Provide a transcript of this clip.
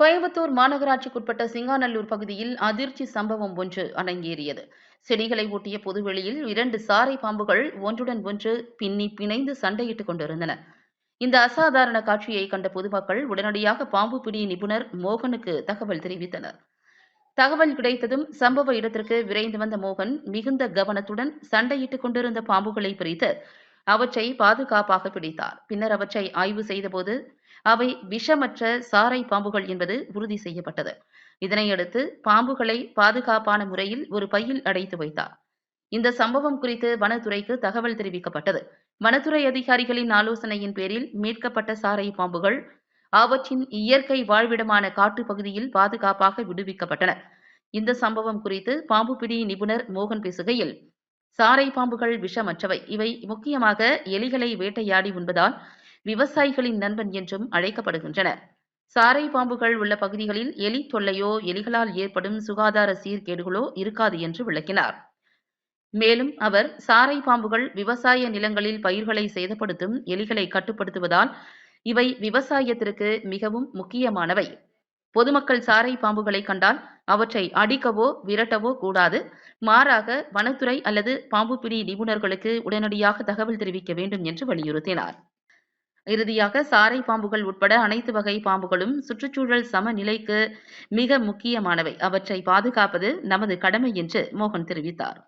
கோயம்புத்தூர் மாநகராட்சிக்குட்பட்ட சிங்காநல்லூர் பகுதியில் அதிர்ச்சி சம்பவம் ஒன்று அரங்கேறியது செடிகளை ஒட்டிய பொதுவெளியில் இரண்டு சாரை பாம்புகள் ஒன்றுடன் ஒன்று பின்னி பிணைந்து சண்டையிட்டுக் கொண்டிருந்தன. இந்த அசாதாரண காட்சியை கண்ட பொதுமக்கள் உடனடியாக பாம்பு பிடி நிபுணர் மோகனுக்கு தகவல் தெரிவித்தனர். தகவல் கிடைத்ததும் சம்பவ இடத்திற்கு விரைந்து வந்த மோகன் மிகுந்த கவனத்துடன் சண்டையிட்டுக் கொண்டிருந்த பாம்புகளை பிரித்து அவற்றை பாதுகாப்பாக பிடித்தார். பின்னர் அவற்றை ஆய்வு செய்தபோது அவை விஷமற்ற சாரை பாம்புகள் என்பது உறுதி செய்யப்பட்டது. இதனையடுத்து பாம்புகளை பாதுகாப்பான முறையில் ஒரு பையில் அடைத்து வைத்தார். இந்த சம்பவம் குறித்து வனத்துறைக்கு தகவல் தெரிவிக்கப்பட்டது. வனத்துறை அதிகாரிகளின் ஆலோசனையின் பேரில் மீட்கப்பட்ட சாரை பாம்புகள் அவற்றின் இயற்கை வாழ்விடமான காட்டு பகுதியில் பாதுகாப்பாக விடுவிக்கப்பட்டன. இந்த சம்பவம் குறித்து பாம்பு பிடி நிபுணர் மோகன் பேசுகையில் சாரை பாம்புகள் விஷமற்றவை. இவை முக்கியமாக எலிகளை வேட்டையாடி உண்பதால் விவசாயிகளின் நண்பன் என்றும் அழைக்கப்படுகின்றன. சாரை பாம்புகள் உள்ள பகுதிகளில் எலி தொல்லையோ எலிகளால் ஏற்படும் சுகாதார சீர்கேடுகளோ இருக்காது என்று விளக்கினார். மேலும் அவர் சாரை பாம்புகள் விவசாய நிலங்களில் பயிர்களை சேதப்படுத்தும் எலிகளை கட்டுப்படுத்துவதால் இவை விவசாயத்திற்கு மிகவும் முக்கியமானவை. பொதுமக்கள் சாரை பாம்புகளை கண்டால் அவற்றை அடிக்கவோ விரட்டவோ கூடாது. மாறாக வனத்துறை அல்லது பாம்பு பிடி நிபுணர்களுக்கு உடனடியாக தகவல் தெரிவிக்க வேண்டும் என்று வலியுறுத்தினார். இறுதியாக சாரை பாம்புகள் உட்பட அனைத்து வகை பாம்புகளும் சுற்றுச்சூழல் சமநிலைக்கு மிக முக்கியமானவை. அவற்றை பாதுகாப்பது நமது கடமை என்று மோகன் தெரிவித்தார்.